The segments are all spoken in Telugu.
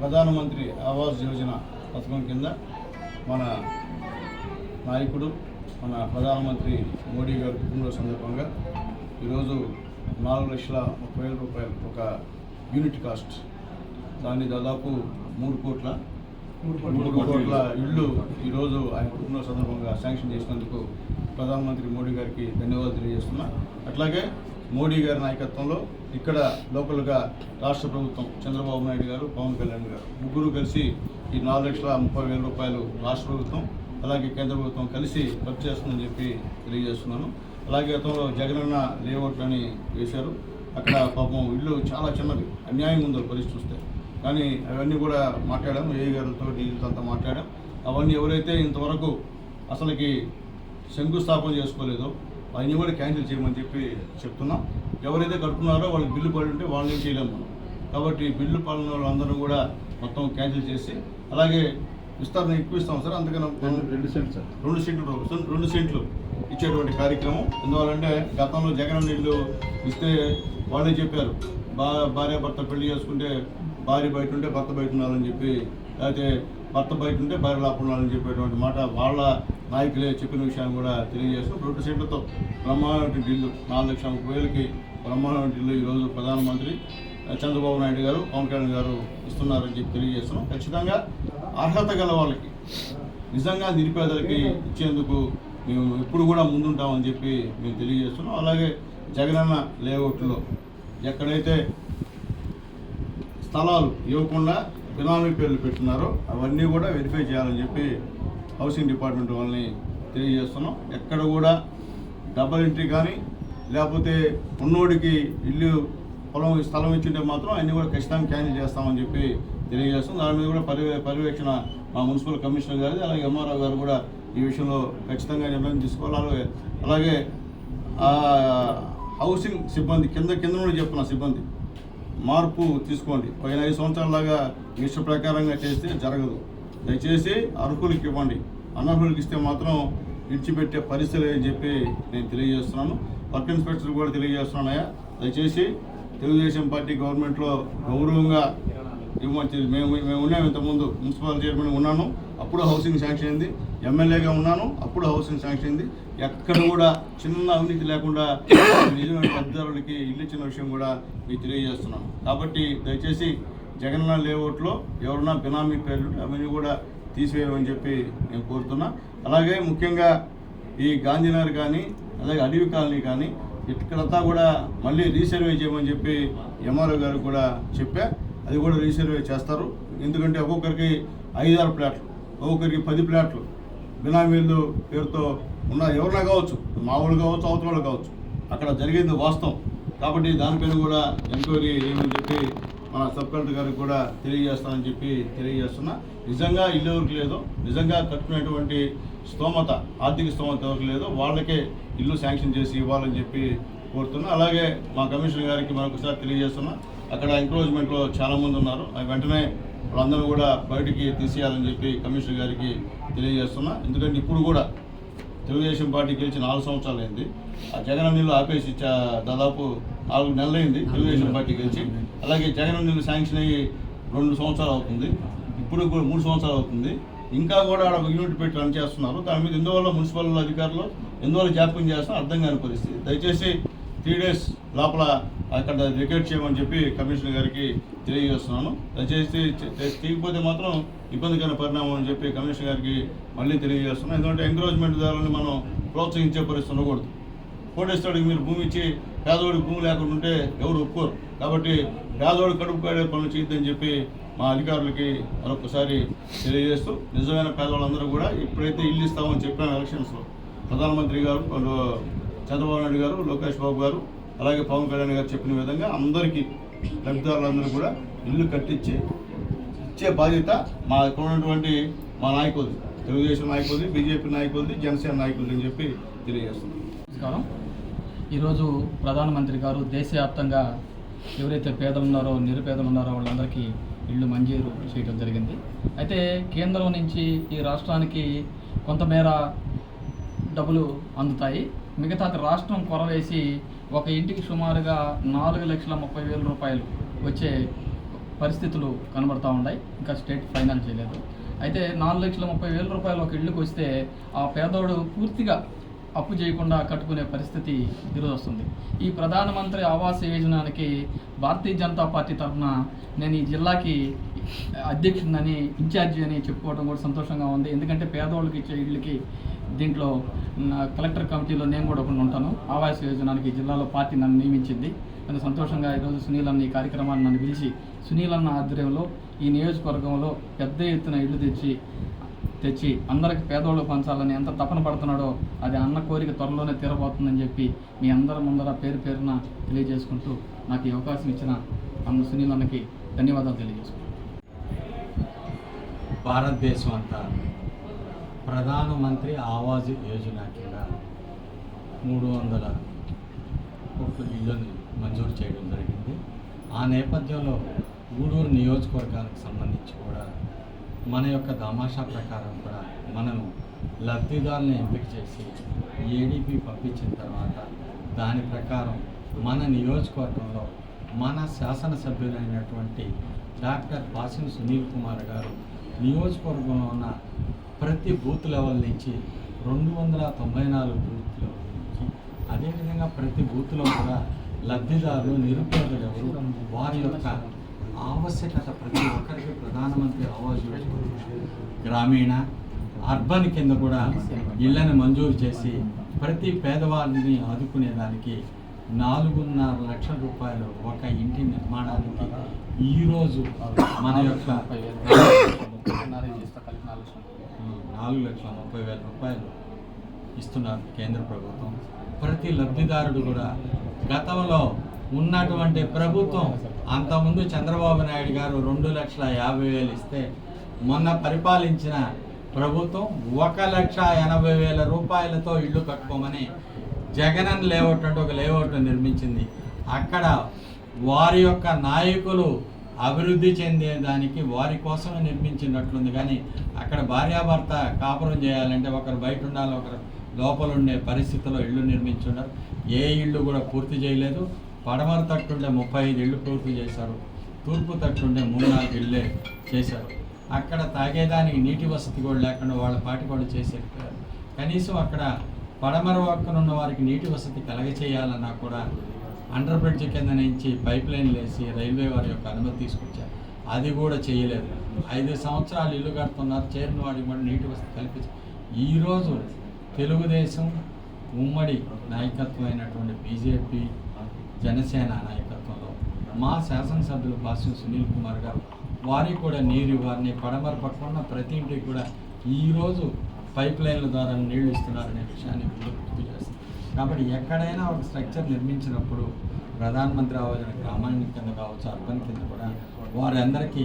ప్రధానమంత్రి ఆవాస్ యోజన పథకం కింద మన నాయకుడు మన ప్రధానమంత్రి మోడీ గారి పుట్టినరోజు సందర్భంగా ఈరోజు నాలుగు లక్షల ముప్పై వేల రూపాయలు ఒక యూనిట్ కాస్ట్. దాన్ని దాదాపు మూడు కోట్ల మూడు కోట్ల ఇళ్ళు ఈరోజు ఆయన పుట్టినరోజు సందర్భంగా శాంక్షన్ చేసినందుకు ప్రధానమంత్రి మోడీ గారికి ధన్యవాదాలు తెలియజేస్తున్నా. అట్లాగే మోడీ గారి నాయకత్వంలో ఇక్కడ లోకల్గా రాష్ట్ర ప్రభుత్వం చంద్రబాబు నాయుడు గారు పవన్ కళ్యాణ్ గారు ముగ్గురు కలిసి ఈ నాలుగు లక్షల ముప్పై వేల రూపాయలు రాష్ట్ర ప్రభుత్వం అలాగే కేంద్ర ప్రభుత్వం కలిసి ఖర్చు చేస్తుందని చెప్పి తెలియజేస్తున్నాను. అలాగే గతంలో జగనన్న లేఅవుట్ అని వేశారు. అక్కడ పాపం ఇల్లు చాలా చిన్నది అన్యాయం ఉందో పరిస్థితి చూస్తే కానీ అవన్నీ కూడా మాట్లాడాము ఏ గారితో డీలతో అంతా మాట్లాడాం. అవన్నీ ఎవరైతే ఇంతవరకు అసలుకి శంకుస్థాపన చేసుకోలేదో అవన్నీ కూడా క్యాన్సిల్ చేయమని చెప్పి చెప్తున్నాం. ఎవరైతే కడుతున్నారో వాళ్ళకి బిల్లు పడి ఉంటే వాళ్ళని ఏం చేయలేము మనం. కాబట్టి బిల్లు పడిన వాళ్ళందరూ కూడా మొత్తం క్యాన్సిల్ చేసి అలాగే విస్తరణ ఎక్కువ ఇస్తాం సార్ అందుకని రెండు సెంట్ సార్. రెండు సెంట్లు రెండు సెంట్లు ఇచ్చేటువంటి కార్యక్రమం. ఎందువల్లంటే గతంలో జగన్ నీళ్ళు ఇస్తే వాళ్ళే చెప్పారు బా భార్య భర్త పెళ్ళి చేసుకుంటే భార్య బయట ఉంటే భర్త బయట ఉండాలని చెప్పి లేకపోతే భర్త బయట ఉంటే భార్య లోపల ఉండాలని చెప్పేటువంటి మాట వాళ్ళ నాయకులే చెప్పిన విషయాన్ని కూడా తెలియజేస్తూ రెండు సెంట్లతో బ్రహ్మాండమైన ఇల్లు నాలుగు లక్షల ముప్పై వేలకి బ్రహ్మాండమైన ఇల్లు ఈరోజు ప్రధానమంత్రి చంద్రబాబు నాయుడు గారు పవన్ కళ్యాణ్ గారు ఇస్తున్నారని చెప్పి తెలియజేస్తున్నాం. ఖచ్చితంగా అర్హత గల వాళ్ళకి నిజంగా నిరుపేదలకి ఇచ్చేందుకు మేము ఎప్పుడు కూడా ముందుంటామని చెప్పి మేము తెలియజేస్తున్నాం. అలాగే జగనన్న లేఅవుట్లో ఎక్కడైతే స్థలాలు ఇవ్వకుండా బినామీ పేర్లు పెట్టున్నారో అవన్నీ కూడా వెరిఫై చేయాలని చెప్పి హౌసింగ్ డిపార్ట్మెంట్ వాళ్ళని తెలియజేస్తున్నాం. ఎక్కడ కూడా డబల్ ఎంట్రీ కానీ లేకపోతే ఉన్నోడికి ఇల్లు పొలం స్థలం ఇచ్చింటే మాత్రం అన్నీ కూడా ఖచ్చితంగా క్యాన్సిల్ చేస్తామని చెప్పి తెలియజేస్తాం. దాని మీద కూడా పర్యవే పర్యవేక్షణ మా మున్సిపల్ కమిషనర్ గారిది అలాగే ఎంఆర్ఓ గారు కూడా ఈ విషయంలో ఖచ్చితంగా నిర్ణయం తీసుకోవాలి. అలాగే అలాగే హౌసింగ్ సిబ్బంది కింద కింద నుండి చెప్పిన సిబ్బంది మార్పు తీసుకోండి. పైన ఐదు సంవత్సరాలలాగా మీ ఇష్ట ప్రకారంగా చేస్తే జరగదు. దయచేసి అర్హులకి ఇవ్వండి. అనర్హులకి ఇస్తే మాత్రం విడిచిపెట్టే పరిస్థితి అని చెప్పి నేను తెలియజేస్తున్నాను. వర్క్ ఇన్స్పెక్టర్ కూడా తెలియజేస్తున్నాయా? దయచేసి తెలుగుదేశం పార్టీ గవర్నమెంట్లో గౌరవంగా ఇవ్వమంచి మేము మేము ఉన్నాము ఇంతకుముందు. మున్సిపల్ చైర్మన్ ఉన్నాను. అప్పుడు హౌసింగ్ శాంక్షన్ అయింది. ఎమ్మెల్యేగా ఉన్నాను. అప్పుడు హౌసింగ్ శాంక్షన్ అయింది. ఎక్కడ కూడా చిన్న అవినీతి లేకుండా నిజమైన లబ్ధిదారులకి ఇల్లు ఇచ్చిన విషయం కూడా మీకు తెలియజేస్తున్నాను. కాబట్టి దయచేసి జగనన్న లేఅవుట్లో ఎవరన్నా బినామీ పేర్లు అవన్నీ కూడా తీసివేయమని చెప్పి నేను కోరుతున్నా. అలాగే ముఖ్యంగా ఈ గాంధీనగర్ కానీ అలాగే అడవి కాలనీ కానీ ఇక్కడంతా కూడా మళ్ళీ రీసర్వే చేయమని చెప్పి ఎంఆర్ఓ గారు కూడా చెప్పా. అది కూడా రీసర్వే చేస్తారు. ఎందుకంటే ఒక్కొక్కరికి ఐదారు ప్లాట్లు ఒక్కొక్కరికి పది ప్లాట్లు. బినామీలు పేరుతో ఉన్న ఎవరైనా కావచ్చు మామూలు కావచ్చు అవతల వాళ్ళు కావచ్చు. అక్కడ జరిగింది వాస్తవం. కాబట్టి దానిపైన కూడా ఎంక్వైరీ చేయమని చెప్పి మన సబ్ కలెక్టర్ గారికి కూడా తెలియజేస్తానని చెప్పి తెలియజేస్తున్నా. నిజంగా ఇల్లు ఎవరికి లేదో. నిజంగా కట్టుకునేటువంటి స్తోమత ఆర్థిక స్తోమత ఎవరికి లేదో వాళ్ళకే ఇల్లు శాంక్షన్ చేసి ఇవ్వాలని చెప్పి కోరుతున్నా. అలాగే మా కమిషనర్ గారికి మరొకసారి తెలియజేస్తున్నా అక్కడ ఎంక్రోచ్మెంట్లో చాలామంది ఉన్నారు. వెంటనే వాళ్ళందరూ కూడా బయటికి తీసేయాలని చెప్పి కమిషనర్ గారికి తెలియజేస్తున్నా. ఎందుకంటే ఇప్పుడు కూడా తెలుగుదేశం పార్టీ గెలిచి నాలుగు సంవత్సరాలు అయింది. ఆ జగన్ నీళ్ళు ఆపేసి దాదాపు నాలుగు నెలలైంది తెలుగుదేశం పార్టీ గెలిచి. అలాగే జగన్ నీళ్ళు శాంక్షన్ అయ్యి రెండు సంవత్సరాలు అవుతుంది. ఇప్పుడు కూడా మూడు సంవత్సరాలు అవుతుంది. ఇంకా కూడా ఆడ ఒక యూనిట్ పెట్టి రన్ చేస్తున్నారు. దాని మీద ఎందువల్ల మున్సిపల్ అధికారులు ఎందువల్ల జాప్యం చేస్తున్నా అర్థం కాని పరిస్థితి. దయచేసి త్రీ డేస్ లోపల అక్కడ రికార్డ్ చేయమని చెప్పి కమిషనర్ గారికి తెలియజేస్తున్నాను. దయచేసి తీయకపోతే మాత్రం ఇబ్బందికర పరిణామం అని చెప్పి కమిషనర్ గారికి మళ్ళీ తెలియజేస్తున్నాను. ఎందుకంటే ఎంకరేజ్మెంట్ దారులను మనం ప్రోత్సహించే పరిస్థితి ఉండకూడదు. కోటేశ్వరుడికి మీరు భూమి ఇచ్చి పేదవాడికి భూమి లేకుండా ఉంటే ఎవరు ఒప్పుకోరు. కాబట్టి పేదవాడు కడుపు కాడే పనులు చేయొద్దని చెప్పి మా అధికారులకి మరొకసారి తెలియజేస్తూ నిజమైన పేదవాళ్ళందరూ కూడా ఎప్పుడైతే ఇల్లు ఇస్తామని చెప్పాము ఎలక్షన్స్లో ప్రధానమంత్రి గారు వాళ్ళు చంద్రబాబు నాయుడు గారు లోకేష్ బాబు గారు అలాగే పవన్ కళ్యాణ్ గారు చెప్పిన విధంగా అందరికీ లబ్ధిదారులందరూ కూడా ఇల్లు కట్టించి ఇచ్చే బాధ్యత మా ఉన్నటువంటి మా నాయకులు తెలుగుదేశం నాయకులది బీజేపీ నాయకులది జనసేన నాయకులది అని చెప్పి తెలియజేస్తున్నాం. నమస్కారం. ఈరోజు ప్రధానమంత్రి గారు దేశవ్యాప్తంగా ఎవరైతే పేదలు ఉన్నారో నిరుపేదలు ఉన్నారో వాళ్ళందరికీ ఇళ్ళు మంజూరు చేయడం జరిగింది. అయితే కేంద్రం నుంచి ఈ రాష్ట్రానికి కొంతమేర డబ్బులు అందుతాయి. మిగతా రాష్ట్రం కొరవేసి ఒక ఇంటికి సుమారుగా నాలుగు లక్షల ముప్పై వేల రూపాయలు వచ్చే పరిస్థితులు కనబడతా ఉన్నాయి. ఇంకా స్టేట్ ఫైనల్ చేయలేదు. అయితే నాలుగు లక్షల ముప్పై వేల రూపాయలు ఒక ఇళ్ళకి వస్తే ఆ పేదోడు పూర్తిగా అప్పు చేయకుండా కట్టుకునే పరిస్థితి ఈరోజు వస్తుంది. ఈ ప్రధానమంత్రి ఆవాస్ యోజనానికి భారతీయ జనతా పార్టీ తరఫున నేను ఈ జిల్లాకి అధ్యక్షుడిని ఇన్ఛార్జి అని చెప్పుకోవడం కూడా సంతోషంగా ఉంది. ఎందుకంటే పేదవాళ్ళకి ఇచ్చే ఇళ్ళకి దీంట్లో కలెక్టర్ కమిటీలో నేను కూడా ఒకటి ఉంటాను. ఆవాస్ యోజనానికి జిల్లాలో పార్టీ నన్ను నియమించింది. నేను సంతోషంగా ఈరోజు సునీల్ అన్న ఈ కార్యక్రమాన్ని నన్ను పిలిచి సునీల్ అన్న ఆధ్వర్యంలో ఈ నియోజకవర్గంలో పెద్ద ఎత్తున ఇల్లు తెచ్చి తెచ్చి అందరికి పేదోళ్ళు పంచాలని ఎంత తపన పడుతున్నాడో అది అన్న కోరిక త్వరలోనే తీరబోతుందని చెప్పి మీ అందరి ముందర పేరు పేరున తెలియజేసుకుంటూ నాకు ఈ అవకాశం ఇచ్చిన అన్న సునీల్ అన్నకి ధన్యవాదాలు తెలియజేసుకుంటాను భారతదేశం అంతా ప్రధానమంత్రి ఆవాజ్ యోజన కింద మూడు వందల కోట్ల ఇళ్ళని మంజూరు చేయడం జరిగింది. ఆ నేపథ్యంలో గూడూరు నియోజకవర్గానికి సంబంధించి కూడా మన యొక్క తమాషా ప్రకారం కూడా మనము లబ్ధిదారులను ఎంపిక చేసి ఏడీపీ పంపించిన తర్వాత దాని ప్రకారం మన నియోజకవర్గంలో మన శాసనసభ్యులైనటువంటి డాక్టర్ పాసిం సునీల్ కుమార్ గారు నియోజకవర్గంలో ఉన్న ప్రతి బూత్ లెవెల్ నుంచి రెండు వందల తొంభై నాలుగు బూత్ లెవెల్ నుంచి అదేవిధంగా ప్రతి బూత్లో కూడా లబ్ధిదారులు నిరుపేదలు ఎవరు? వారి యొక్క ఆవశ్యకత ప్రతి ఒక్కరికి ప్రధానమంత్రి ఆవాస్ యోజన. గ్రామీణ అర్బన్ కింద కూడా ఇళ్ళను మంజూరు చేసి ప్రతి పేదవారిని ఆదుకునేదానికి నాలుగున్నర లక్షల రూపాయలు ఒక ఇంటి నిర్మాణానికి ఈరోజు మన యొక్క నాలుగు నాలుగు లక్షల ముప్పై వేల రూపాయలు ఇస్తున్నారు కేంద్ర ప్రభుత్వం. ప్రతి లబ్ధిదారుడు కూడా గతంలో ఉన్నటువంటి ప్రభుత్వం అంతకుముందు చంద్రబాబు నాయుడు గారు రెండు లక్షల యాభై వేలు ఇస్తే మొన్న పరిపాలించిన ప్రభుత్వం ఒక లక్ష ఎనభై వేల రూపాయలతో ఇల్లు కట్టుకోమని జగనన్ లేఅవుట్ అంటే ఒక లేఅవుట్ నిర్మించింది. అక్కడ వారి యొక్క నాయకులు అభివృద్ధి చెందేదానికి వారి కోసమే నిర్మించినట్లుంది. కానీ అక్కడ భార్యాభర్త కాపురం చేయాలంటే ఒకరు బయట ఉండాలి ఒకరు లోపల ఉండే పరిస్థితిలో ఇల్లు నిర్మించున్నారు. ఏ ఇల్లు కూడా పూర్తి చేయలేదు. పడమర తట్టుండే ముప్పై ఐదు ఇళ్ళు పూర్తి చేశారు. తూర్పు తట్టుండే మూడు నాలుగు ఇళ్ళే చేశారు. అక్కడ తాగేదానికి నీటి వసతి కూడా లేకుండా వాళ్ళ పాటి వాళ్ళు చేశారు కనీసం అక్కడ పడమర పక్కన వారికి నీటి వసతి కలగచేయాలన్నా కూడా అండర్ బ్రిడ్జ్ కింద నుంచి పైప్ లైన్ వేసి రైల్వే వారి యొక్క అనుమతి తీసుకొచ్చారు. అది కూడా చేయలేదు. ఐదు సంవత్సరాలు ఇల్లు కడుతున్నారు. చేరిన వాడికి కూడా నీటి వసతి కల్పించి ఈరోజు తెలుగుదేశం ఉమ్మడి నాయకత్వం అయినటువంటి బీజేపీ జనసేన నాయకత్వంలో మా శాసనసభ్యులు బాసు సునీల్ కుమార్ గారు వారికి కూడా నీరు వారిని పడమర పక్కన ప్రతి ఇంటికి కూడా ఈరోజు పైప్ లైన్ల ద్వారా నీళ్ళు ఇస్తున్నారనే విషయాన్ని గుర్తు చేస్తారు. కాబట్టి ఎక్కడైనా ఒక స్ట్రక్చర్ నిర్మించినప్పుడు ప్రధానమంత్రి ఆవాజన గ్రామానికి కింద కావచ్చు అర్బన్ కింద కూడా వారందరికీ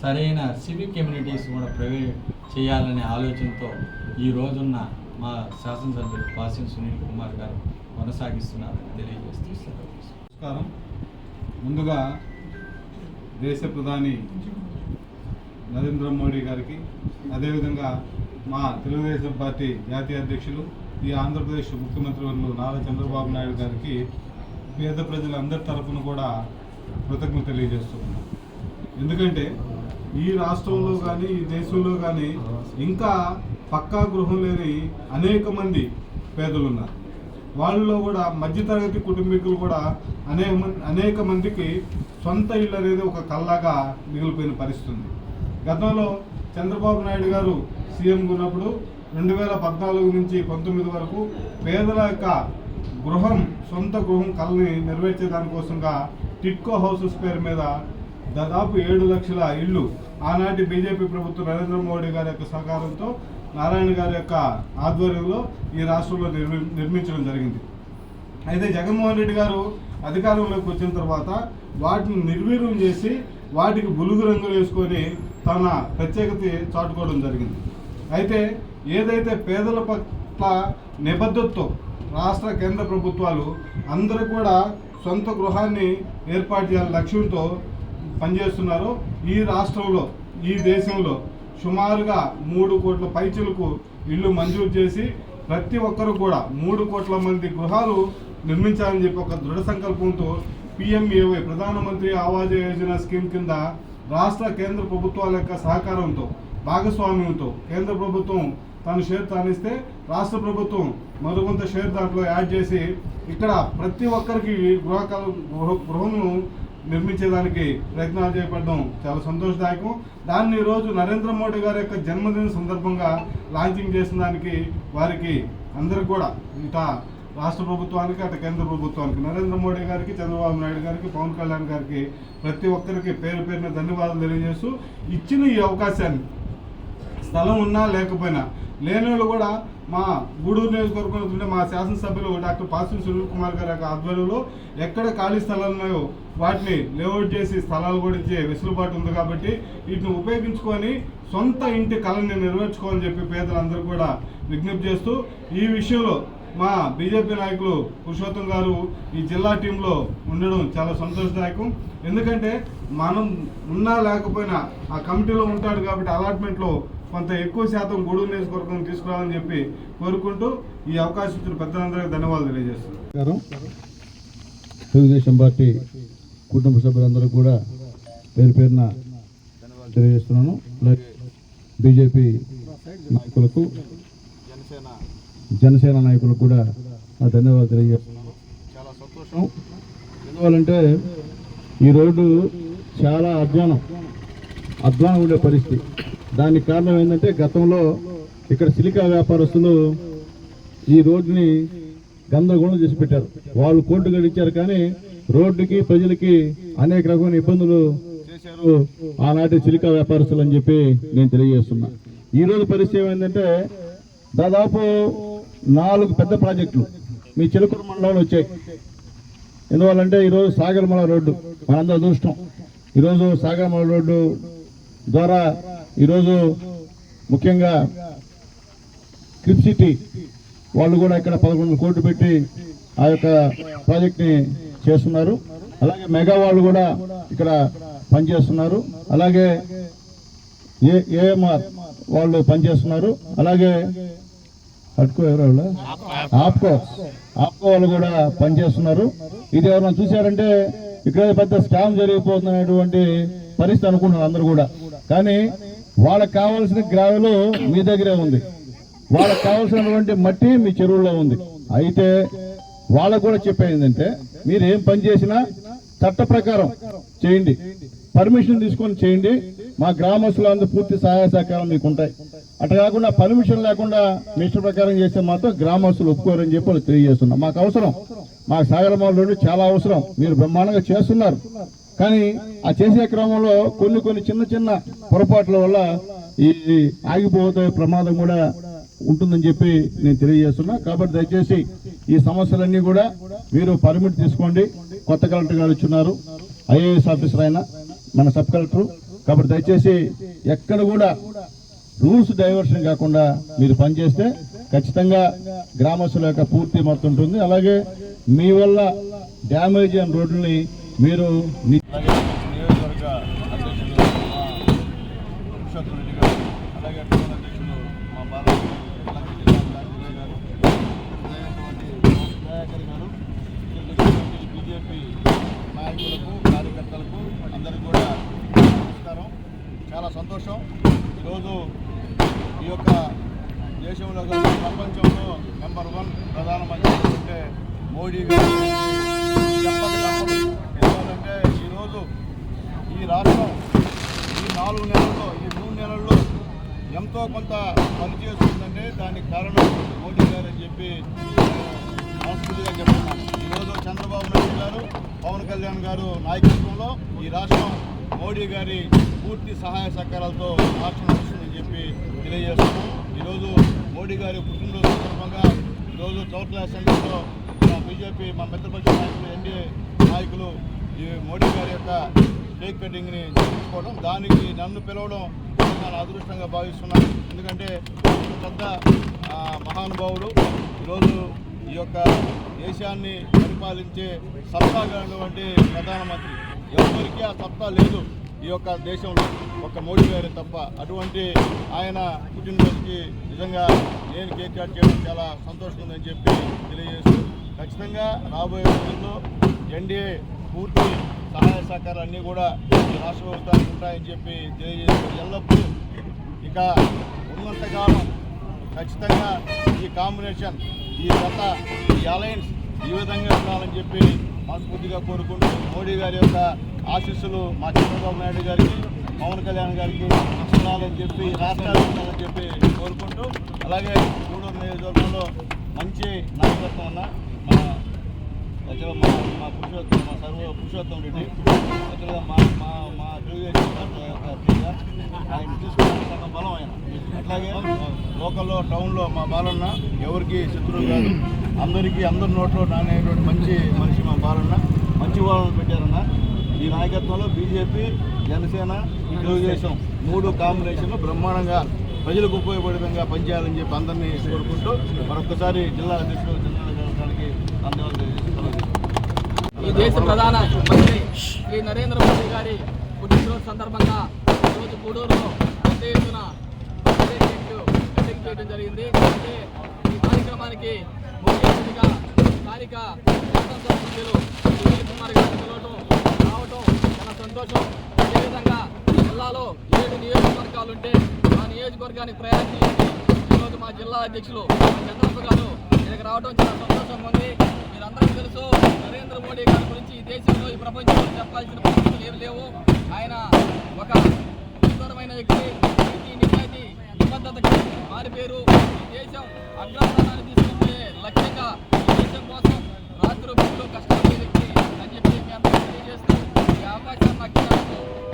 సరైన సివిక్ కమ్యూనిటీస్ కూడా ప్రైవేట్ చేయాలనే ఆలోచనతో ఈ రోజున్న మా శాసనసభ్యులు పాసిం సునీల్ కుమార్ గారు కొనసాగిస్తున్నారని తెలియజేస్తూ నమస్కారం. ముందుగా దేశ ప్రధాని నరేంద్ర మోడీ గారికి అదేవిధంగా మా తెలుగుదేశం పార్టీ జాతీయ అధ్యక్షులు ఈ ఆంధ్రప్రదేశ్ ముఖ్యమంత్రి వర్లు నారా చంద్రబాబు నాయుడు గారికి పేద ప్రజలందరి తరఫున కూడా కృతజ్ఞత తెలియజేస్తున్నాను ఎందుకంటే ఈ రాష్ట్రంలో కానీ ఈ దేశంలో కానీ ఇంకా పక్కా గృహం లేని అనేక మంది పేదలు ఉన్నారు. వాళ్ళలో కూడా మధ్యతరగతి కుటుంబీకులు కూడా అనేక అనేక మందికి సొంత ఇల్లు అనేది ఒక కల్లాగా మిగిలిపోయిన పరిస్థితి ఉంది గతంలో చంద్రబాబు నాయుడు గారు సీఎంగా ఉన్నప్పుడు రెండు వేల పద్నాలుగు నుంచి పంతొమ్మిది వరకు పేదల యొక్క గృహం సొంత గృహం కళని నెరవేర్చే దానికోసంగా టిట్కో హౌసెస్ పేరు మీద దాదాపు ఏడు లక్షల ఇళ్ళు ఆనాటి బీజేపీ ప్రభుత్వం నరేంద్ర మోడీ గారి యొక్క సహకారంతో నారాయణ గారి యొక్క ఆధ్వర్యంలో ఈ రాష్ట్రంలో నిర్మి నిర్మించడం జరిగింది. అయితే జగన్మోహన్ రెడ్డి గారు అధికారంలోకి వచ్చిన తర్వాత వాటిని నిర్వీర్యం చేసి వాటికి బులుగు రంగులు వేసుకొని తన ప్రత్యేకత చాటుకోవడం జరిగింది. అయితే ఏదైతే పేదల పట్ల నిబద్ధతతో రాష్ట్ర కేంద్ర ప్రభుత్వాలు అందరూ కూడా సొంత గృహాన్ని ఏర్పాటు చేయాలని లక్ష్యంతో పనిచేస్తున్నారో ఈ రాష్ట్రంలో ఈ దేశంలో సుమారుగా మూడు కోట్ల పైచులకు ఇల్లు మంజూరు చేసి ప్రతి ఒక్కరు కూడా మూడు కోట్ల మంది గృహాలు నిర్మించాలని చెప్పి ఒక దృఢ సంకల్పంతో పిఎంఏవై ప్రధానమంత్రి ఆవాజ యోజన స్కీమ్ కింద రాష్ట్ర కేంద్ర ప్రభుత్వాల యొక్క సహకారంతో భాగస్వామ్యంతో కేంద్ర ప్రభుత్వం తన షేర్ తానిస్తే రాష్ట్ర ప్రభుత్వం మరికొంత షేర్ దాంట్లో యాడ్ చేసి ఇక్కడ ప్రతి ఒక్కరికి గృహకాల గృహ గృహము నిర్మించేదానికి ప్రయత్నాలు చేపట్టడం చాలా సంతోషదాయకం. దాన్ని ఈరోజు రోజు నరేంద్ర మోడీ గారి యొక్క జన్మదిన సందర్భంగా లాంచింగ్ చేసిన దానికి వారికి అందరికి కూడా ఇట రాష్ట్ర ప్రభుత్వానికి అటు కేంద్ర ప్రభుత్వానికి నరేంద్ర మోడీ గారికి చంద్రబాబు నాయుడు గారికి పవన్ కళ్యాణ్ గారికి ప్రతి ఒక్కరికి పేరు పేరున ధన్యవాదాలు తెలియజేస్తూ ఇచ్చిన ఈ అవకాశాన్ని స్థలం ఉన్నా లేకపోయినా. లేని వాళ్ళు కూడా మా గూడూరు నియోజకవర్గంలో ఉండే మా శాసనసభ్యులు డాక్టర్ పాసి సునీల్ కుమార్ గారి యొక్క ఆధ్వర్యంలో ఎక్కడ ఖాళీ స్థలాలు ఉన్నాయో వాటిని లేఅవుట్ చేసి స్థలాలు కూడా ఇచ్చే వెసులుబాటు ఉంది కాబట్టి వీటిని ఉపయోగించుకొని సొంత ఇంటి కళని నెరవేర్చుకోవాలని చెప్పి పేదలందరూ కూడా విజ్ఞప్తి చేస్తూ ఈ విషయంలో మా బీజేపీ నాయకులు పురుషోత్తం గారు ఈ జిల్లా టీంలో ఉండడం చాలా సంతోషదాయకం. ఎందుకంటే మనం ఉన్నా లేకపోయినా ఆ కమిటీలో ఉంటాడు కాబట్టి అలాట్మెంట్లో కొంత ఎక్కువ శాతం గూడూరు నియోజకవర్గం తీసుకురావాలని చెప్పి కోరుకుంటూ ఈ అవకాశం ఇచ్చిన పెద్దలందరికీ ధన్యవాదాలు తెలియజేస్తున్నాను తెలుగుదేశం పార్టీ కుటుంబ సభ్యులందరూ కూడా పేరు పేరున తెలియజేస్తున్నాను. అలాగే బీజేపీ నాయకులకు జనసేన నాయకులకు కూడా నా ధన్యవాదాలు తెలియజేస్తున్నాను. చాలా సంతోషం. ఎందువల్లంటే ఈ రోడ్డు చాలా అధ్వానం అధ్వానం ఉండే పరిస్థితి. దానికి కారణం ఏంటంటే గతంలో ఇక్కడ సిలికా వ్యాపారస్తులు ఈ రోడ్డుని గందరగోళం చేసి పెట్టారు. వాళ్ళు కోర్టు గడిచారు కానీ రోడ్డుకి ప్రజలకి అనేక రకమైన ఇబ్బందులు చేశారు ఆనాటి సిలికా వ్యాపారస్తులు అని చెప్పి నేను తెలియజేస్తున్నా. ఈ రోజు పరిస్థితి ఏంటంటే దాదాపు నాలుగు పెద్ద ప్రాజెక్టులు మీ చిలుకూరు మండలంలో వచ్చాయి. ఎందువల్లంటే ఈరోజు సాగరమల రోడ్డు మనందరూ అదృష్టం. ఈరోజు సాగరమల రోడ్డు ద్వారా ఈరోజు ముఖ్యంగా క్రిప్ సిటీ వాళ్ళు కూడా ఇక్కడ పదకొండు కోట్లు పెట్టి ఆ యొక్క ప్రాజెక్ట్ని చేస్తున్నారు. అలాగే మెగా వాళ్ళు కూడా ఇక్కడ పనిచేస్తున్నారు. అలాగే ఏ ఏఎంఆర్ వాళ్ళు పనిచేస్తున్నారు. అలాగే అట్కో ఎవరు వాళ్ళు? ఆప్కో. ఆప్కో వాళ్ళు కూడా పనిచేస్తున్నారు. ఇది ఎవరైనా చూశారంటే ఇక్కడ పెద్ద స్కామ్ జరిగిపోతున్నటువంటి పరిస్థితి అనుకుంటున్నారు అందరూ కూడా. కానీ వాళ్ళకి కావాల్సిన గ్రావెలు మీ దగ్గరే ఉంది. వాళ్ళకి కావాల్సినటువంటి మట్టి మీ చెరువులో ఉంది. అయితే వాళ్ళకు కూడా చెప్పేది మీరు ఏం పని చేసినా చట్ట ప్రకారం చేయండి. పర్మిషన్ తీసుకొని చేయండి. మా గ్రామస్తులందరూ పూర్తి సహాయ సహకారం మీకు ఉంటాయి. అట్లా కాకుండా పర్మిషన్ లేకుండా మిషన్ ప్రకారం చేస్తే మాత్రం గ్రామస్తులు ఒప్పుకోరని చెప్పి వాళ్ళు తెలియజేస్తున్నాం మాకు అవసరం. మాకు సాగరమాల రోడ్డు చాలా అవసరం. మీరు బ్రహ్మాండంగా చేస్తున్నారు. కానీ ఆ చేసే క్రమంలో కొన్ని కొన్ని చిన్న చిన్న పొరపాట్ల వల్ల ఈ ఆగిపోతే ప్రమాదం కూడా ఉంటుందని చెప్పి నేను తెలియజేస్తున్నా. కాబట్టి దయచేసి ఈ సమస్యలన్నీ కూడా మీరు పర్మిట్ తీసుకోండి. కొత్త కలెక్టర్ గారు ఇచ్చున్నారు. ఐఏఎస్ ఆఫీసర్ ఆయన మన సబ్ కలెక్టర్. కాబట్టి దయచేసి ఎక్కడ కూడా రూల్స్ డైవర్షన్ కాకుండా మీరు పనిచేస్తే ఖచ్చితంగా గ్రామస్తుల యొక్క పూర్తి మొత్తం ఉంటుంది. అలాగే మీ వల్ల డ్యామేజ్ అయిన రోడ్లని మీరు ని- నియోజకవర్గ అధ్యక్షులు మా పురుషోత్తం రెడ్డి గారు అలాగే టౌన్ అధ్యక్షులు మా బాలరాజు అలాగే జిల్లా కార్యదర్శి గారు అదేవిధమైనటువంటి దయాకర్ గారు ఇక్కడ వచ్చినటువంటి బీజేపీ నాయకులకు కార్యకర్తలకు అందరికీ కూడా నమస్కారం చాలా సంతోషం ఈరోజు ఈ యొక్క దేశంలో కాదు, ప్రపంచంలో నెంబర్ వన్ ప్రధానమంత్రి అంటే మోడీ గారు చెప్పక తప్పదు ఎందుకంటే ఈరోజు ఈ రాష్ట్రం ఈ నాలుగు నెలల్లో ఈ మూడు నెలల్లో ఎంతో కొంత పని చేస్తుందంటే దానికి కారణం మోడీ గారు అని చెప్పి మనస్ఫూర్తిగా చెప్తున్నాను ఈరోజు చంద్రబాబు నాయుడు గారు పవన్ కళ్యాణ్ గారు నాయకత్వంలో ఈ రాష్ట్రం మోడీ గారి పూర్తి సహాయ సహకారాలతో రాష్ట్రం వస్తుందని చెప్పి తెలియజేస్తున్నాం. ఈరోజు మోడీ గారి పుట్టినరోజు సందర్భంగా ఈరోజు చౌట్ల అసెంబ్లీలో మా బీజేపీ మా మిత్రపక్ష నాయకులు ఎన్డీఏ నాయకులు ఈ మోడీ గారి యొక్క కేక్ కటింగ్ని చేసుకోవడం దానికి నన్ను పిలవడం చాలా అదృష్టంగా భావిస్తున్నాను. ఎందుకంటే పెద్ద మహానుభావుడు ఈరోజు ఈ యొక్క దేశాన్ని పరిపాలించే సత్తా కలిగినటువంటి ప్రధానమంత్రి. ఎవరికి ఆ సత్తా లేదు ఈ యొక్క దేశంలో. ఒక మోడీ గారు తప్ప అటువంటి ఆయన పుట్టినరోజుకి నిజంగా నేను కేక్ కట్ చేయడం చాలా సంతోషంగా ఉందని చెప్పి తెలియజేస్తూ ఖచ్చితంగా రాబోయే రోజుల్లో ఎన్డీఏ పూర్తి సహాయ సహకారాలన్నీ కూడా రాష్ట్ర ప్రభుత్వానికి ఉంటాయని చెప్పి తెలియజేస్తూ ఎల్లప్పుడూ ఇక ఉన్నంతకాలం ఖచ్చితంగా ఈ కాంబినేషన్ ఈ జత ఈ అలయన్స్ ఈ విధంగా ఉండాలని చెప్పి మనస్ఫూర్తిగా కోరుకుంటూ మోడీ గారి యొక్క ఆశీస్సులు మా చంద్రబాబు నాయుడు గారికి పవన్ కళ్యాణ్ గారికి ఉండాలని చెప్పి రాష్ట్రాలు ఉండాలని చెప్పి కోరుకుంటూ అలాగే గూడూరు నియోజకవర్గంలో మంచి నాయకత్వం ఉన్న యాక్చువల్గా మా మా పురుషోత్తం మా సర్వ పురుషోత్తం రెడ్డి. యాక్చువల్గా మా మా మా ఆయన తీసుకున్న సగం బలం ఆయన అట్లాగే లోకల్లో టౌన్లో మా బాలన్న ఎవరికి శత్రువు కాదు. అందరికీ అందరి నోట్లో నానేటువంటి మంచి మనిషి మా బాలన్న. మంచి వాళ్ళని పెట్టారన్న. ఈ నాయకత్వంలో బీజేపీ జనసేన తెలుగుదేశం మూడు కాంబినేషన్లు బ్రహ్మాండంగా ప్రజలకు ఉపయోగపడే విధంగా పనిచేయాలని చెప్పి అందరినీ కోరుకుంటూ మరొకసారి జిల్లా అధ్యక్షుడు చంద్రబాబు గారికి ధన్యవాదాలు తెలియజేస్తున్నాను. ఈ దేశ ప్రధాన మంత్రి శ్రీ నరేంద్ర మోదీ గారి పుట్టినరోజు సందర్భంగా ఈరోజు గూడూరులో పెద్ద ఎత్తున చేయడం జరిగింది. అయితే ఈ కార్యక్రమానికి ముఖ్య అతిథిగా స్థానిక సభ్యులు సునీల్ కుమార్ గారు పిలవటం రావటం చాలా సంతోషం. అదేవిధంగా జిల్లాలో ఏడు నియోజకవర్గాలుంటే ఆ నియోజకవర్గానికి ప్రయాణం చేసి ఈరోజు మా జిల్లా అధ్యక్షులు చంద్రబాబు గారు ఇక్కడికి రావడం చాలా సంతోషంగా ఉంది. మీరందరికీ తెలుసు నరేంద్ర మోడీ గారి గురించి ఈ దేశంలో ఈ ప్రపంచంలో చెప్పాల్సిన పరిస్థితులు ఏమి లేవు. ఆయన ఒక సుందరమైన వ్యక్తి నీతి నిజాయితీ నిబద్ధతకి మారిపేరు ఈ దేశం అగ్రస్థానాన్ని తీసుకుంటే లక్ష్యంగా ఈ దేశం కోసం రాత్రి భూమిలో కష్టపడే వ్యక్తి అని చెప్పి మీ అందరికీ తెలియజేస్తూ ఈ అవకాశాన్ని నాకు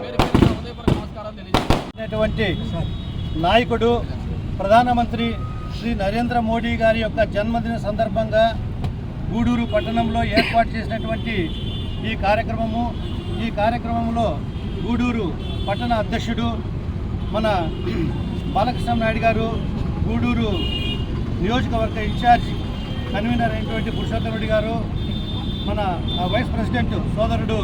పేరు హృదయపూర్వక నమస్కారాలు తెలియజేస్తాను నాయకుడు ప్రధానమంత్రి శ్రీ నరేంద్ర మోడీ గారి యొక్క జన్మదిన సందర్భంగా గూడూరు పట్టణంలో ఏర్పాటు చేసినటువంటి ఈ కార్యక్రమము ఈ కార్యక్రమంలో గూడూరు పట్టణ అధ్యక్షుడు మన బాలకృష్ణ నాయుడు గారు గూడూరు నియోజకవర్గ ఇన్ఛార్జ్ కన్వీనర్ అయినటువంటి పురుషోత్తమ రెడ్డి గారు మన వైస్ ప్రెసిడెంట్ సోదరుడు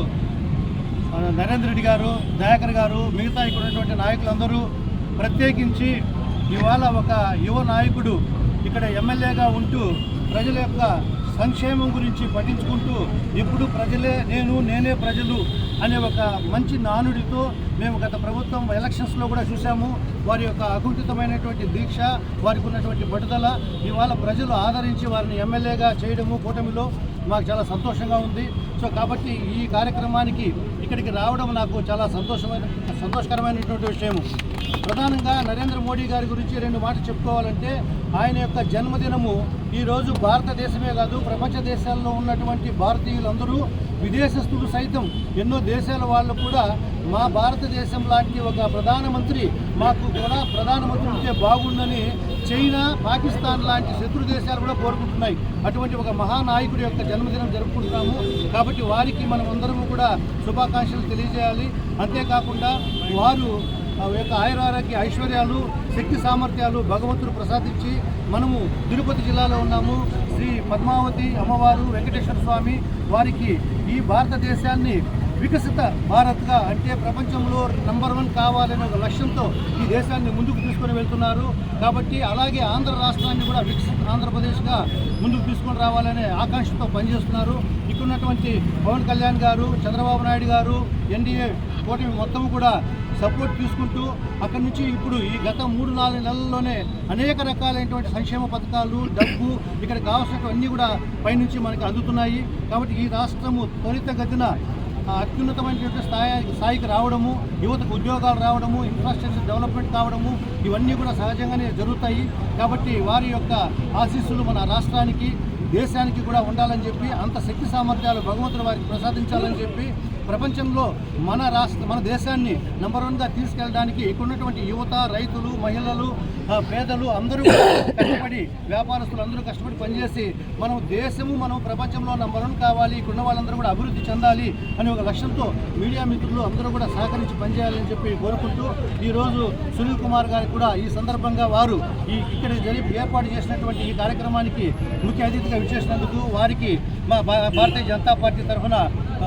నరేంద్ర రెడ్డి గారు దయాకర్ గారు మిగతా ఇక్కడ ఉన్నటువంటి నాయకులందరూ ప్రత్యేకించి ఇవాళ ఒక యువ నాయకుడు ఇక్కడ ఎమ్మెల్యేగా ఉంటూ ప్రజల యొక్క సంక్షేమం గురించి పఠించుకుంటూ ఇప్పుడు ప్రజలే నేను నేనే ప్రజలు అనే ఒక మంచి నానుడితో మేము గత ప్రభుత్వం ఎలక్షన్స్లో కూడా చూసాము వారి యొక్క అకుంఠితమైనటువంటి దీక్ష వారికి ఉన్నటువంటి పట్టుదల ఇవాళ ప్రజలు ఆదరించి వారిని ఎమ్మెల్యేగా చేయడము కూటమిలో మాకు చాలా సంతోషంగా ఉంది. సో కాబట్టి ఈ కార్యక్రమానికి ఇక్కడికి రావడం నాకు చాలా సంతోషమైన సంతోషకరమైనటువంటి విషయము. ప్రధానంగా నరేంద్ర మోడీ గారి గురించి రెండు మాటలు చెప్పుకోవాలంటే ఆయన యొక్క జన్మదినము ఈరోజు భారతదేశమే కాదు ప్రపంచ దేశాల్లో ఉన్నటువంటి భారతీయులందరూ విదేశస్తులు సైతం ఎన్నో దేశాల వాళ్ళు కూడా మా భారతదేశం లాంటి ఒక ప్రధానమంత్రి మాకు కూడా ప్రధానమంత్రి ఉంటే బాగుండని చైనా పాకిస్తాన్ లాంటి శత్రు దేశాలు కూడా కోరుకుంటున్నాయి. అటువంటి ఒక మహానాయకుడి యొక్క జన్మదినం జరుపుకుంటున్నాము. కాబట్టి వారికి మనం అందరము కూడా శుభాకాంక్షలు తెలియజేయాలి. అంతేకాకుండా వారు యొక్క ఆయురారోగ్య ఐశ్వర్యాలు శక్తి సామర్థ్యాలు భగవంతుడు ప్రసాదించి మనము తిరుపతి జిల్లాలో ఉన్నాము. శ్రీ పద్మావతి అమ్మవారు వెంకటేశ్వర స్వామి వారికి ఈ భారతదేశాన్ని వికసిత భారత్గా అంటే ప్రపంచంలో నంబర్ వన్ కావాలనే ఒక లక్ష్యంతో ఈ దేశాన్ని ముందుకు తీసుకొని వెళ్తున్నారు. కాబట్టి అలాగే ఆంధ్ర రాష్ట్రాన్ని కూడా వికసిత ఆంధ్రప్రదేశ్గా ముందుకు తీసుకొని రావాలనే ఆకాంక్షతో పనిచేస్తున్నారు. ఇక్కడున్నటువంటి పవన్ కళ్యాణ్ గారు చంద్రబాబు నాయుడు గారు ఎన్డీఏ కూటమి మొత్తం కూడా సపోర్ట్ తీసుకుంటూ అక్కడి నుంచి ఇప్పుడు ఈ గత మూడు నాలుగు నెలల్లోనే అనేక రకాలైనటువంటి సంక్షేమ పథకాలు డబ్బు ఇక్కడ కావాల్సినవన్నీ కూడా పైనుంచి మనకి అందుతున్నాయి. కాబట్టి ఈ రాష్ట్రము త్వరితగతిన అత్యున్నతమైన అత్యున్నతమైనటువంటి స్థాయి స్థాయికి రావడము యువతకు ఉద్యోగాలు రావడము ఇన్ఫ్రాస్ట్రక్చర్ డెవలప్మెంట్ కావడము ఇవన్నీ కూడా సహజంగానే జరుగుతాయి. కాబట్టి వారి యొక్క ఆశీస్సులు మన రాష్ట్రానికి దేశానికి కూడా ఉండాలని చెప్పి అంత శక్తి సామర్థ్యాలు భగవంతుడు వారికి ప్రసాదించాలని చెప్పి ప్రపంచంలో మన రాష్ట్ర మన దేశాన్ని నంబర్ వన్గా తీసుకెళ్ళడానికి ఇక్కడ ఉన్నటువంటి యువత రైతులు మహిళలు పేదలు అందరూ కష్టపడి వ్యాపారస్తులు అందరూ కష్టపడి పనిచేసి మనం దేశము మనం ప్రపంచంలో నంబర్ వన్ కావాలి ఇక్కడ ఉన్న వాళ్ళందరూ కూడా అభివృద్ధి చెందాలి అనే ఒక లక్ష్యంతో మీడియా మిత్రులు అందరూ కూడా సహకరించి పనిచేయాలని చెప్పి కోరుకుంటూ ఈరోజు సునీల్ కుమార్ గారికి కూడా ఈ సందర్భంగా వారు ఈ ఇక్కడ జరిపి ఏర్పాటు చేసినటువంటి ఈ కార్యక్రమానికి ముఖ్య అతిథిగా విచ్చేసినందుకు వారికి మా భా- భారతీయ జనతా పార్టీ తరఫున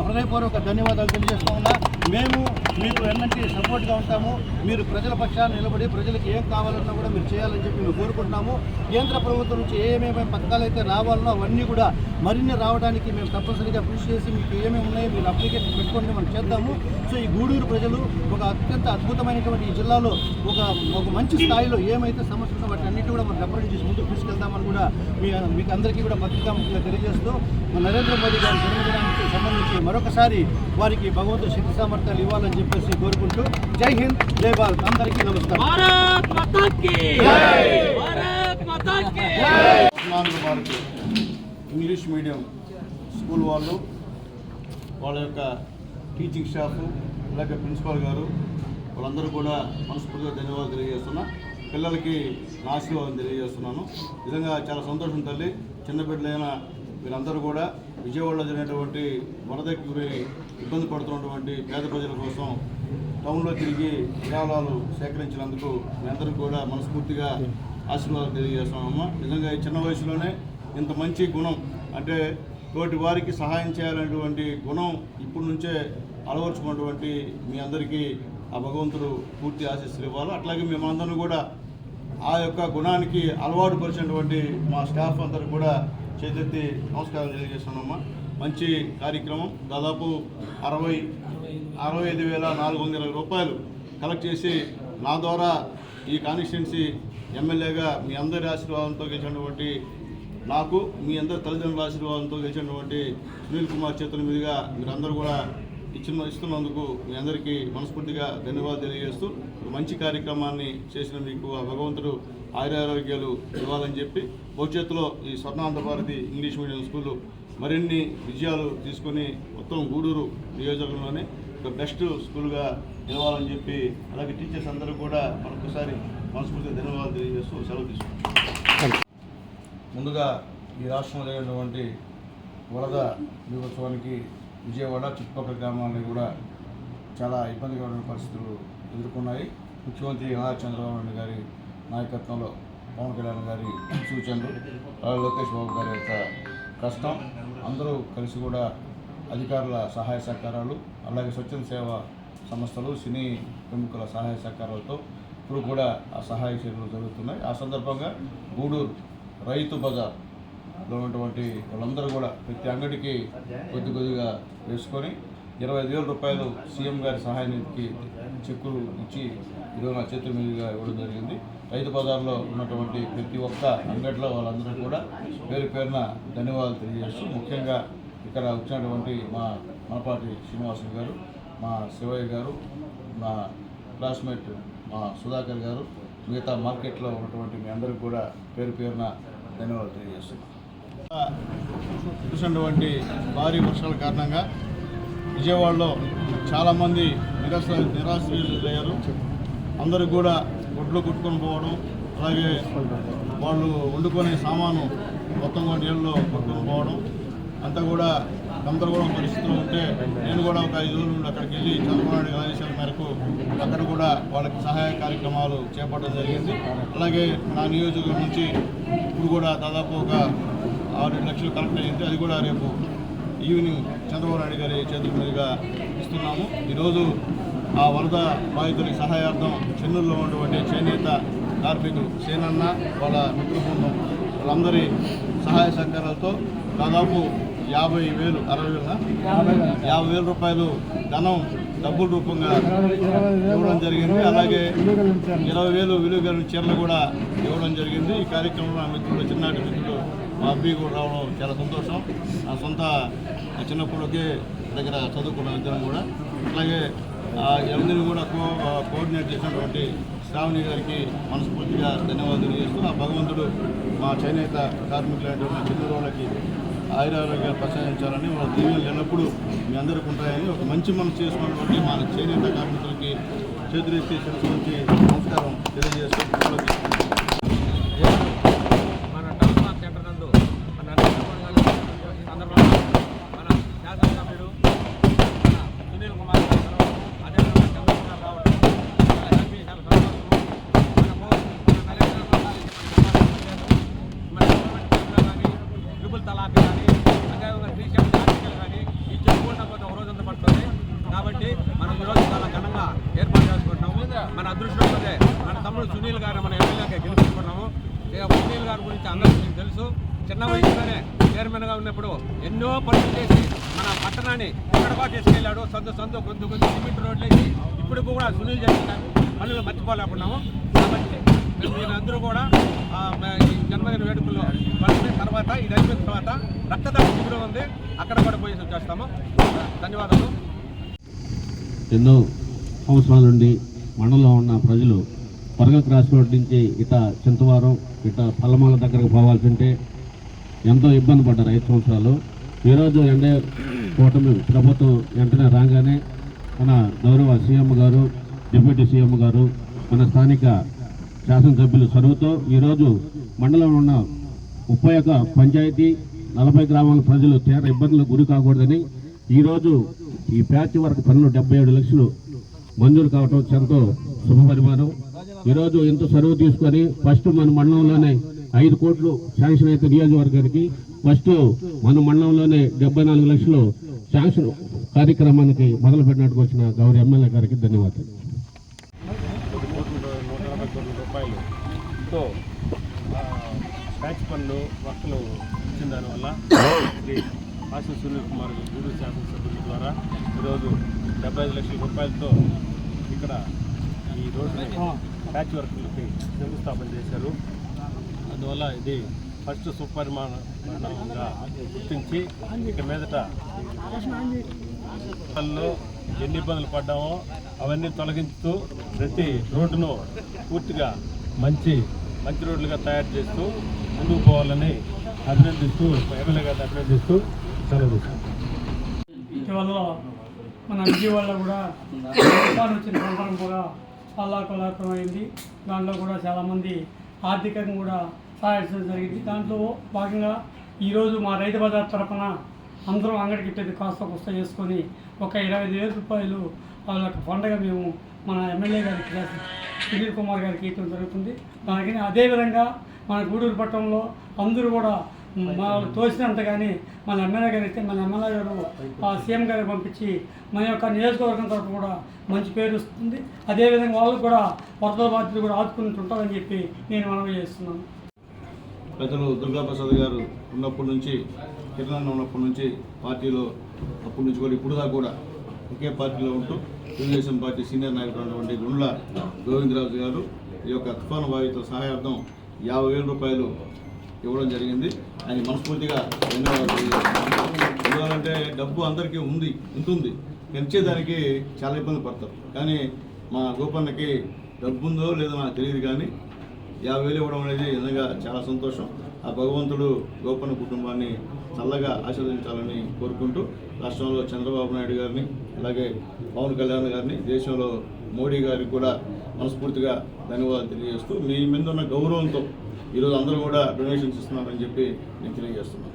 హృదయపూర్వక ధన్యవాదాలు తెలియజేస్తూ ఉన్నా. మేము మీకు ఎన్నంటి సపోర్ట్గా ఉంటాము. మీరు ప్రజల పక్షాన్ని నిలబడి ప్రజలకు ఏం కావాలన్నా కూడా మీరు చేయాలని చెప్పి మేము కోరుకుంటున్నాము. కేంద్ర ప్రభుత్వం నుంచి ఏమేమి పథకాలు అయితే రావాలనో అవన్నీ కూడా మరిన్ని రావడానికి మేము తప్పనిసరిగా కృషి చేసి మీకు ఏమేమి ఉన్నాయో మీరు అప్లికేషన్ పెట్టుకోండి మనం చేద్దాము. సో ఈ గూడూరు ప్రజలు ఒక అత్యంత అద్భుతమైనటువంటి ఈ జిల్లాలో ఒక ఒక మంచి స్థాయిలో ఏమైతే సమస్యలు వాటి అన్నిటి కూడా మనం రిప్రజెంట్ చేసి ముందుకు తీసుకెళ్తామని కూడా మీ మీకు అందరికీ కూడా పత్రికాముఖంగా తెలియజేస్తూ నరేంద్ర మోదీ గారి జన్మదినానికి సంబంధించి మరొకసారి వారికి భగవంతుడు శక్తి సామర్థ్యాలు ఇవ్వాలని చెప్పేసి కోరుకుంటూ జై హింద్ జై భారత్. అందరికీ నమస్కారం. ఇంగ్లీష్ మీడియం స్కూల్ వాళ్ళు వాళ్ళ యొక్క టీచింగ్ స్టాఫ్ అలాగే ప్రిన్సిపాల్ గారు వాళ్ళందరూ కూడా మనస్ఫూర్తిగా ధన్యవాదాలు తెలియజేస్తున్నా. పిల్లలకి ఆశీర్వాదం తెలియజేస్తున్నాను. నిజంగా చాలా సంతోషం తల్లి. చిన్నపిల్లైన వీరందరూ కూడా విజయవాడలో జరిగినటువంటి వరదకి గురి ఇబ్బంది పడుతున్నటువంటి పేద ప్రజల కోసం టౌన్లో తిరిగి విరాళాలు సేకరించినందుకు మీ అందరికీ కూడా మనస్ఫూర్తిగా ఆశీర్వాదాలు తెలియజేస్తున్నామమ్మా నిజంగా ఈ చిన్న వయసులోనే ఇంత మంచి గుణం అంటే తోటి వారికి సహాయం చేయాలనేటువంటి గుణం ఇప్పటి నుంచే అలవర్చుకున్నటువంటి మీ అందరికీ ఆ భగవంతుడు పూర్తి ఆశీస్సులు ఇవ్వాలి. అట్లాగే మేమందరం కూడా ఆ యొక్క గుణానికి అలవాటు పరిచినటువంటి మా స్టాఫ్ అందరూ కూడా చేతెత్తి నమస్కారం తెలియజేస్తున్నామ్మా మంచి కార్యక్రమం. దాదాపు అరవై అరవై ఐదు వేల నాలుగు వందల రూపాయలు కలెక్ట్ చేసి నా ద్వారా ఈ కాన్స్టిట్యున్సీ ఎమ్మెల్యేగా మీ అందరి ఆశీర్వాదంతో గెలిచినటువంటి నాకు మీ అందరి తల్లిదండ్రుల ఆశీర్వాదంతో గెలిచినటువంటి సునీల్ కుమార్ చేతుల మీదుగా మీరందరూ కూడా ఇచ్చిన ఇస్తున్నందుకు మీ అందరికీ మనస్ఫూర్తిగా ధన్యవాదాలు తెలియజేస్తూ మంచి కార్యక్రమాన్ని చేసిన మీకు ఆ భగవంతుడు ఆయురారోగ్యాలు ఇవ్వాలని చెప్పి భవిష్యత్తులో ఈ Swarnanta Bharati English medium school మరిన్ని విజయాలు తీసుకొని మొత్తం గూడూరు నియోజకవర్గంలోనే ఒక బెస్ట్ స్కూల్గా నిలవాలని చెప్పి అలాగే టీచర్స్ అందరూ కూడా మరొకసారి మనస్ఫూర్తిగా ధన్యవాదాలు తెలియజేస్తూ సెలవు తీసుకుంటాం ముందుగా ఈ రాష్ట్రంలో జరిగినటువంటి వరద దివోత్సవానికి విజయవాడ చుట్టుపక్కల గ్రామాలని కూడా చాలా ఇబ్బందికరమైన పరిస్థితులు ఎదుర్కొన్నాయి. ముఖ్యమంత్రి నారా చంద్రబాబు నాయుడు గారి నాయకత్వంలో పవన్ కళ్యాణ్ గారి సూచనలు లోకేష్ బాబు గారి యొక్క కష్టం అందరూ కలిసి కూడా అధికారుల సహాయ సహకారాలు అలాగే స్వచ్ఛంద సేవ సంస్థలు సినీ ప్రముఖుల సహాయ సహకారాలతో ఇప్పుడు కూడా ఆ సహాయ చర్యలు జరుగుతున్నాయి. ఆ సందర్భంగా గూడూరు రైతు బజార్ ఉన్నటువంటి వాళ్ళందరూ కూడా ప్రతి అంగడికి కొద్ది కొద్దిగా వేసుకొని ఇరవై ఐదు వేల రూపాయలు సీఎం గారి సహాయ నిధికి చెక్కులు ఇచ్చి ఈరోజు నా చేతుల మీదుగా ఇవ్వడం జరిగింది. రైతు బజార్లో ఉన్నటువంటి ప్రతి ఒక్క అంగట్లో వాళ్ళందరూ కూడా పేరు పేరున ధన్యవాదాలు తెలియజేస్తూ ముఖ్యంగా ఇక్కడ వచ్చినటువంటి మా మనపాటి శ్రీనివాసులు గారు మా శివయ్య గారు మా క్లాస్మేట్ మా సుధాకర్ గారు మిగతా మార్కెట్లో ఉన్నటువంటి మీ అందరికీ కూడా పేరు పేరున ధన్యవాదాలు తెలియజేస్తున్నాను చూసినటువంటి భారీ వర్షాల కారణంగా విజయవాడలో చాలామంది నిరాశ నిరాశ్రయులయ్యారు. అందరూ కూడా గుడ్లు కొట్టుకొని పోవడం అలాగే వాళ్ళు వండుకునే సామాను మొత్తం కూడా నీళ్ళలో కొట్టుకొని పోవడం అంతా కూడా గందరగోళం పరిస్థితులు ఉంటే నేను కూడా ఒక ఐదు రోజులు నుండి అక్కడికి వెళ్ళి చంద్రబాబు ఆదేశాల మేరకు అక్కడ కూడా వాళ్ళకి సహాయ కార్యక్రమాలు చేపట్టడం జరిగింది. అలాగే నా నియోజకవర్గం నుంచి ఇప్పుడు కూడా దాదాపు ఒక ఆరు లక్షలు కలెక్ట్ అయింది అది కూడా రేపు ఈవినింగ్ చంద్రబాబు నాయుడు గారి చేతుల మీదుగా ఇస్తున్నాము. ఈరోజు ఆ వరద బాధితులకి సహాయార్థం చెన్నూరులో ఉన్నటువంటి చేనేత కార్మికులు సేనన్న వాళ్ళ మిత్ర బృందం వాళ్ళందరి సహాయ సహకారాలతో దాదాపు యాభై వేలు అరవై వేల? యాభై వేల రూపాయలు ధనం డబ్బుల రూపంగా ఇవ్వడం జరిగింది. అలాగే ఇరవై వేలు విలువ చీరలు కూడా ఇవ్వడం జరిగింది. ఈ కార్యక్రమంలో నా చిన్నటి మిత్రులు మా అబ్బాయి కూడా రావడం చాలా సంతోషం. నా సొంత చిన్నప్పుడుకే దగ్గర చదువుకున్న ఇద్దరం కూడా. అలాగే ఆ ఎవరిని కూడా కో కోఆర్డినేట్ చేసినటువంటి శ్రావణి గారికి మనస్ఫూర్తిగా ధన్యవాదాలు చేస్తూ ఆ భగవంతుడు మా చేనేత కార్మికులైనటువంటి చిన్న వాళ్ళకి ఆయురారోగ్యాలు ప్రసాదించాలని వాళ్ళ దీవెనలు ఎల్లప్పుడూ మీ అందరికీ ఉంటాయని ఒక మంచి మనసు చేసుకున్నటువంటి మా చేనేత కార్మికులకి చేతులెత్తి శిరస్సు నుంచి నమస్కారం తెలియజేస్తూ ట్రిపుల్ తలాక్ కానీ అదేవిధంగా త్రీ సెవెన్ ఆర్టికల్ కానీ ఈ చెప్పుకుంటా పోతే ఒక రోజు పడుతుంది. కాబట్టి మనం ఈరోజు చాలా ఘనంగా ఏర్పాటు చేసుకుంటున్నాము. మన అదృష్టం మన తమ్ముడు సునీల్ గారు మన ఎమ్మెల్యేగా గెలుపుకున్నాము సునీల్ గారి గురించి అందరికీ తెలుసు. చిన్న వయసులోనే చైర్మన్గా ఉన్నప్పుడు ఎన్నో పనులు చేసి మన పట్టణాన్ని ఎక్కడబాటు చేసుకెళ్ళాడు సొంత సొంత కొంత కొంత సిమెంట్ రోడ్లు వేసి ఇప్పుడు కూడా సునీల్ చేసిన పనులు మర్చిపోలేకున్నాము. కాబట్టి మీరందరూ కూడా జన్మదిన వేడుకల్లో కలిసిన తర్వాత ఇది అయిపోయిన తర్వాత రక్తదాన శిబిరం ఉంది. అక్కడ కూడా పోయి వచ్చేస్తాము. ధన్యవాదాలు ఎన్నో సంవత్సరాల నుండి మండలంలో ఉన్న ప్రజలు పరగల క్రాస్ రోడ్ నుంచి ఇట చింతవారం ఇట పల్లమాల దగ్గరకు పోవాల్సి ఉంటే ఎంతో ఇబ్బంది పడ్డారు ఐదు సంవత్సరాలు. ఈరోజు ఎండే కూటమి ప్రభుత్వం వెంటనే రాగానే మన గౌరవ సీఎం గారు డిప్యూటీ సీఎం గారు మన స్థానిక శాసనసభ్యులు చొరవతో ఈరోజు మండలంలో ఉన్న ముప్పై ఒక్క పంచాయతీ నలభై గ్రామాల ప్రజలు తీవ్ర ఇబ్బందులకు గురి కాకూడదని ఈరోజు ఈ ప్యాచ్ వర్క్ పనులు డెబ్బై ఏడు లక్షలు మంజూరు కావటం ఎంతో శుభపరిమాణం ఈరోజు ఎంతో చొరవ తీసుకొని ఫస్ట్ మన మండలంలోనే ఐదు కోట్లు శాంక్షన్ అయితే నియోజకవర్గానికి ఫస్ట్ మన మండలంలోనే డెబ్బై నాలుగు లక్షలు శాంక్షన్ కార్యక్రమానికి మొదలు పెట్టినట్టుకు వచ్చిన గౌరవ ఎమ్మెల్యే గారికి ధన్యవాదాలు. రూపాయలతో ప్యాచ్ పనులు వర్క్లు ఇచ్చిన దానివల్ల శ్రీ ఆశు సునీల్ కుమార్ గూడూరు శాసనసభ్యుల ద్వారా ఈరోజు డెబ్బై ఐదు లక్షల రూపాయలతో ఇక్కడ ఈ రోడ్డుని ప్యాచ్ వర్క్లకి శంకుస్థాపన చేశారు. అందువల్ల ఇది ఫస్ట్ సుపరిమాణంగా గుర్తించి ఇక మీదట ఎన్ని ఇబ్బందులు పడ్డామో అవన్నీ తొలగించుతూ ప్రతి రోడ్డును పూర్తిగా మంచి మంచి రోడ్లుగా తయారు చేస్తూ ముందుకు పోవాలని అభినందిస్తూ ఎమ్మెల్యే గారిని అభినందిస్తూ సెలవు ఇటీవల మన విజయవాడలో కూడా వచ్చిన సంవత్సరం కూడా అల్లాకలాకమైంది దాంట్లో కూడా చాలామంది ఆర్థికంగా కూడా సహాయించడం జరిగింది. దాంట్లో భాగంగా ఈరోజు మా రైతు బజార్ తరఫున అందరం అంగడికి పెద్ద కాస్త కుస్త చేసుకొని ఒక ఇరవై ఐదు వేల రూపాయలు వాళ్ళ యొక్క పండగ మేము మన ఎమ్మెల్యే గారికి సునీల్ కుమార్ గారికి ఇవ్వడం జరుగుతుంది. దానికి అదేవిధంగా మన గూడూరు పట్టణంలో అందరూ కూడా మా తోసినంత కానీ మన ఎమ్మెల్యే గారు అయితే మన ఎమ్మెల్యే గారు ఆ సీఎం గారికి పంపించి మన యొక్క నియోజకవర్గం తరఫు కూడా మంచి పేరు వస్తుంది. అదేవిధంగా వాళ్ళకు కూడా వరద బాధ్యతలు కూడా ఆదుకుంటుంటారని చెప్పి నేను మనవి చేస్తున్నాను. పెద్దలు దుర్గాప్రసాద్ గారు ఉన్నప్పటి నుంచి కిరణ్ ఉన్నప్పటి నుంచి పార్టీలో అప్పటి నుంచి కూడా ఇప్పుడు దాకా కూడా ఒకే పార్టీలో ఉంటూ తెలుగుదేశం పార్టీ సీనియర్ నాయకుడు ఉన్నటువంటి గుండ్ల గోవిందరాజు గారు ఈ యొక్క తుఫాను బాధితుల సహాయార్థం యాభై వేల రూపాయలు ఇవ్వడం జరిగింది. ఆయన మనస్ఫూర్తిగా ధన్యవాదాలు డబ్బు అందరికీ ఉంది ఉంటుంది. పెంచేదానికి చాలా ఇబ్బంది పడతారు. కానీ మా గోపన్నకి డబ్బు ఉందో లేదో నాకు తెలియదు కానీ యాభై వేలు ఇవ్వడం అనేది నిజంగా చాలా సంతోషం. ఆ భగవంతుడు గోపన్న కుటుంబాన్ని చల్లగా ఆశీర్వదించాలని కోరుకుంటూ రాష్ట్రంలో చంద్రబాబు నాయుడు గారిని అలాగే పవన్ కళ్యాణ్ గారిని దేశంలో మోడీ గారికి కూడా మనస్ఫూర్తిగా ధన్యవాదాలు తెలియజేస్తూ మీ మీద ఉన్న గౌరవంతో ఈరోజు అందరూ కూడా డొనేషన్స్ ఇస్తున్నారని చెప్పి నేను తెలియజేస్తున్నాను.